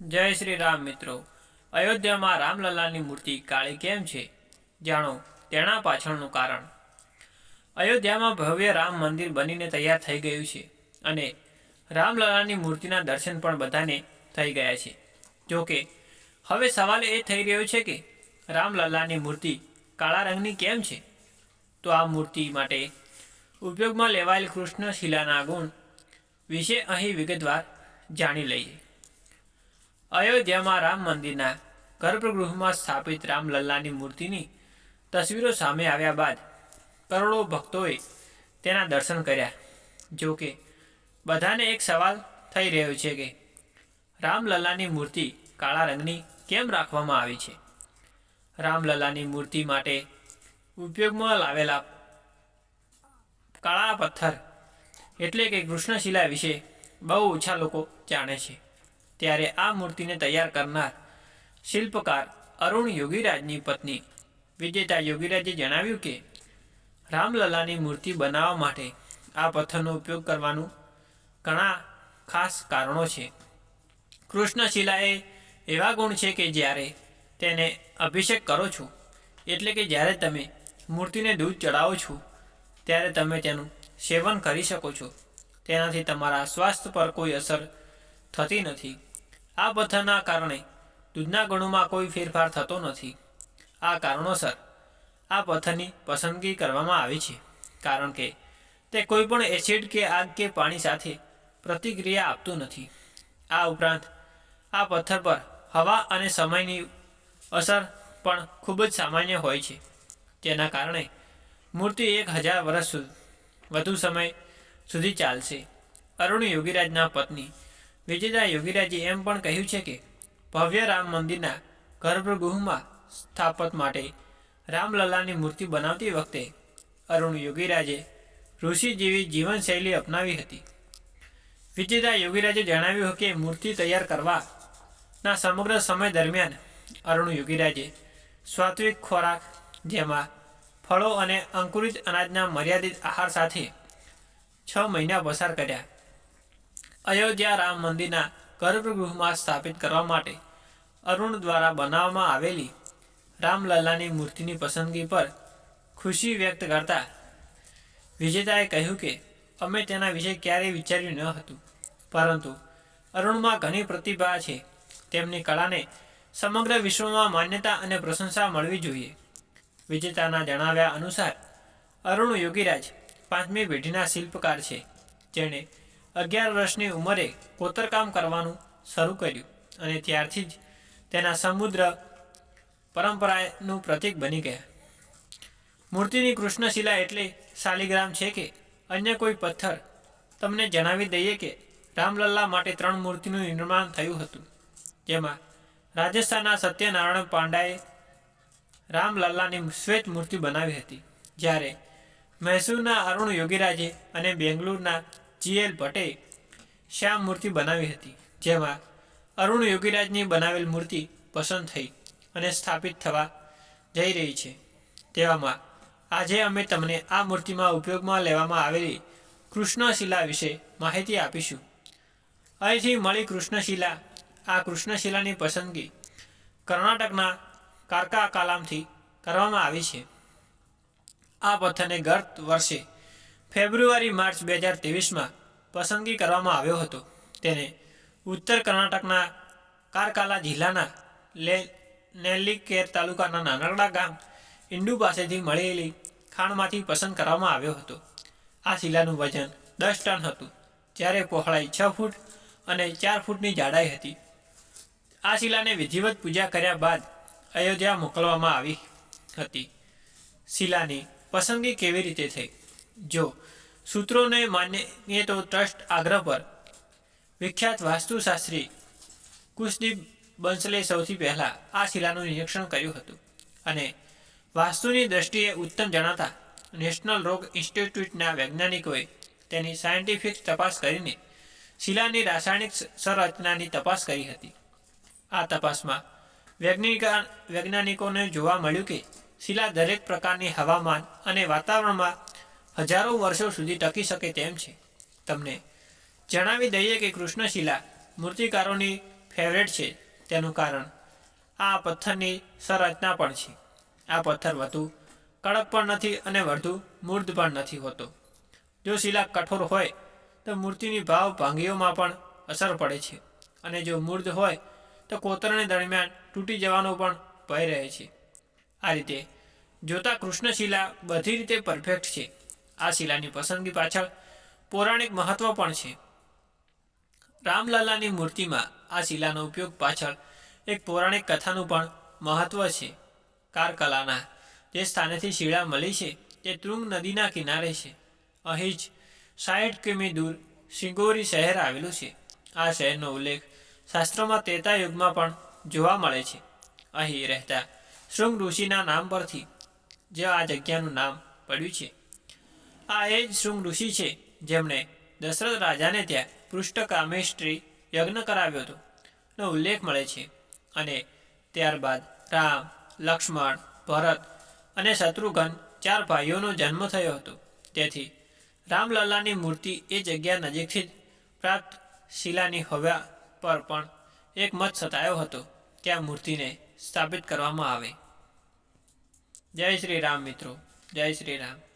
જય શ્રી રામ મિત્રો. અયોધ્યામાં રામલલ્લાની મૂર્તિ કાળી કેમ છે? જાણો, તેના પાછળનું કારણ. અયોધ્યામાં ભવ્ય રામ મંદિર બનીને તૈયાર થઈ ગયું છે અને રામલલ્લાની મૂર્તિના દર્શન પણ બધાને થઈ ગયા છે. જો કે હવે સવાલ એ થઈ રહ્યો છે કે રામલલ્લાની મૂર્તિ કાળા રંગની કેમ છે? તો આ મૂર્તિ માટે ઉપયોગમાં લેવાયેલ કૃષ્ણ શિલાના ગુણ વિશે અહીં વિગતવાર જાણી લઈએ. અયોધ્યામાં રામ મંદિરના ગર્ભગૃહમાં સ્થાપિત રામલલ્લાની મૂર્તિની તસવીરો સામે આવ્યા બાદ કરોડો ભક્તોએ તેના દર્શન કર્યા. જો કે, બધાને એક સવાલ થઈ રહ્યો છે કે રામલલ્લાની મૂર્તિ કાળા રંગની કેમ રાખવામાં આવી છે? રામલલ્લાની મૂર્તિ માટે ઉપયોગમાં લાવેલા કાળા પથ્થર એટલે કે કૃષ્ણશિલા વિશે બહુ ઓછા લોકો જાણે છે. ત્યારે આ મૂર્તિને તૈયાર કરનાર શિલ્પકાર અરુણ યોગીરાજની પત્ની. વિજેતા યોગીરાજે જણાવ્યું કે, રામલલાની મૂર્તિ બનાવવા માટે આ પથ્થરનો ઉપયોગ કરવાનું ઘણા ખાસ કારણો છે. કૃષ્ણશિલા એ એવા ગુણ છે કે જ્યારે તેને અભિષેક કરો છો, એટલે કે જ્યારે તમે મૂર્તિને દૂધ ચડાવો છો, ત્યારે તમે તેનું સેવન કરી શકો છો. તેનાથી તમારા સ્વાસ્થ્ય પર કોઈ અસર થતી નથી. આ પથ્થરના કારણે દૂધના ગુણોમાં કોઈ ફેરફાર થતો નથી. આ કારણોસર આ પથ્થરની પસંદગી કરવામાં આવી છે. કારણ કે તે કોઈપણ એસિડ કે આગ કે પાણી સાથે પ્રતિક્રિયા આપતું નથી. આ ઉપરાંત આ પથ્થર પર હવા અને સમયની અસર પણ ખૂબ જ સામાન્ય હોય છે. તેના કારણે મૂર્તિ એક હજાર વર્ષ વધુ સમય સુધી ચાલશે. અરુણ યોગીરાજના પત્ની વિજેતા યોગીરાજે એમ પણ કહ્યું છે કે, ભવ્ય રામ મંદિરના ગર્ભગૃહમાં સ્થાપત માટે રામલલ્લાની મૂર્તિ બનાવતી વખતે અરુણ યોગીરાજે ઋષિ જેવી જીવનશૈલી અપનાવી હતી. વિજેતા યોગીરાજે જણાવ્યું કે, મૂર્તિ તૈયાર કરવાના સમગ્ર સમય દરમિયાન અરુણ યોગીરાજે સ્વાત્વિક ખોરાક, જેમાં ફળો અને અંકુરિત અનાજના મર્યાદિત આહાર સાથે છ મહિના પસાર કર્યા. અયોધ્યા રામ મંદિરના ગર્ભગૃહમાં સ્થાપિત કરવા માટે અરુણ દ્વારા બનાવવામાં આવેલી રામલલ્લાની મૂર્તિની પસંદગી પર ખુશી વ્યક્ત કરતા વિજેતાએ કહ્યું કે, અમે તેના વિશે ક્યારેય વિચાર્યું ન હતું. પરંતુ અરુણમાં ઘણી પ્રતિભા છે. તેમની કળાને સમગ્ર વિશ્વમાં માન્યતા અને પ્રશંસા મળવી જોઈએ. વિજેતાના જણાવ્યા અનુસાર, અરુણ યોગીરાજ પાંચમી પેઢીના શિલ્પકાર છે, જેણે અગિયાર વર્ષની ઉંમરે કોતરકામ કરવાનું શરૂ કર્યું અને ત્યારથી જ તેના સમુદ્ર પરંપરાનું પ્રતીક બની ગયા. મૂર્તિની કૃષ્ણશિલા એટલે શાલિગ્રામ છે કે અન્ય કોઈ પથ્થર. તમને જણાવી દઈએ કે રામલલ્લા માટે ત્રણ મૂર્તિનું નિર્માણ થયું હતું, જેમાં રાજસ્થાનના સત્યનારાયણ પાંડાએ રામલલ્લાની શ્વેત મૂર્તિ બનાવી હતી, જ્યારે મૈસૂરના અરુણ યોગીરાજે અને બેંગ્લુરના જીએલ ભટ્ટે શ્યામ મૂર્તિ બનાવી હતી? જેમાં અરુણ યોગીરાજની બનાવેલ મૂર્તિ પસંદ થઈ અને સ્થાપિત થવા જઈ રહી છે. તેવામાં, આજે અમે તમને આ મૂર્તિમાં ઉપયોગમાં લેવામાં આવેલી કૃષ્ણશિલા વિશે માહિતી આપીશું. અહીંથી મળી કૃષ્ણશિલા. આ કૃષ્ણશિલાની પસંદગી કર્ણાટકના કારકા કાલામથી કરવામાં આવી છે. આ પથ્થરને ગત વર્ષે ફેબ્રુઆરી, માર્ચ બે હજાર ત્રેવીસમાં પસંદગી કરવામાં આવ્યો હતો. તેને ઉત્તર કર્ણાટકના કારકાલા જિલ્લાના લે, નેલ્લીકેર તાલુકાના નાનકડા ગામ ઇન્ડુ પાસેથી મળેલી ખાણમાંથી પસંદ કરવામાં આવ્યો હતો. આ શિલાનું વજન દસ ટન હતું, જ્યારે પહોળાઈ છ ફૂટ અને ચાર ફૂટની જાડાઈ હતી. આ શિલાને વિધિવત પૂજા કર્યા બાદ અયોધ્યા મોકલવામાં આવી હતી. શિલાની પસંદગી કેવી રીતે થઈ? જો સૂત્રોને માનીએ તો ટ્રસ્ટ આગ્રહ પર. વિખ્યાત વાસ્તુશાસ્ત્રી કુશદીપ બંસલે સૌથી પહેલાં આ શિલાનું નિરીક્ષણ કર્યું હતું અને વાસ્તુની દ્રષ્ટિએ ઉત્તમ જણાતા નેશનલ રોગ ઇન્સ્ટિટ્યૂટના વૈજ્ઞાનિકોએ તેની સાયન્ટિફિક તપાસ કરીને શિલાની રાસાયણિક સંરચનાની તપાસ કરી હતી. આ તપાસમાં વૈજ્ઞાનિકા, વૈજ્ઞાનિકોને જોવા મળ્યું કે શિલા દરેક પ્રકારની હવામાન અને વાતાવરણમાં હજારો વર્ષો સુધી ટકી શકે તેમ છે. તમને જણાવી દઈએ કે કૃષ્ણશિલા મૂર્તિકારોની ફેવરેટ છે તેનું કારણ. આ પથ્થરની સંરચના પણ છે. આ પથ્થર વધુ કડક પણ નથી અને વધુ મૂર્ધ પણ નથી હોતો. જો શિલા કઠોર હોય, તો મૂર્તિની ભાવ ભાંગીઓમાં પણ અસર પડે છે અને જો મૂર્ધ હોય, તો કોતરણી દરમિયાન તૂટી જવાનો પણ ભય રહે છે. આ રીતે જોતા કૃષ્ણશિલા બધી રીતે પરફેક્ટ છે. આ શિલાની પસંદગી પાછળ પૌરાણિક મહત્વ પણ છે. રામલાલાની મૂર્તિમાં આ શિલાનો ઉપયોગ પાછળ એક પૌરાણિક કથાનું પણ મહત્વ છે. કારકલાના જે સ્થાનેથી શિલા મળી છે તે તૃંગ નદીના કિનારે છે. અહીં જ સાઠ કિમી દૂર સિંગોરી શહેર આવેલું છે. આ શહેરનો ઉલ્લેખ શાસ્ત્રોમાં ત્રેતા યુગમાં પણ જોવા મળે છે. અહીં રહેતા શૃંગ ઋષિના નામ પરથી જે આ જગ્યાનું નામ પડ્યું છે. આ એ જ શૃંગ ઋષિ છે, જેમણે દશરથ રાજાને ત્યાં પૃષ્ઠકામેષ્ટ્રી યજ્ઞ કરાવ્યો હતો. નો ઉલ્લેખ મળે છે. અને ત્યારબાદ રામ, લક્ષ્મણ, ભરત અને શત્રુઘ્ન ચાર ભાઈઓનો જન્મ થયો હતો. તેથી રામલલ્લાની મૂર્તિ એ જગ્યા નજીકથી જ પ્રાપ્ત શિલાની હવા પર પણ એક મત સતાયો હતો કે આ મૂર્તિને સ્થાપિત કરવામાં આવે. જય શ્રી રામ મિત્રો, જય શ્રી રામ.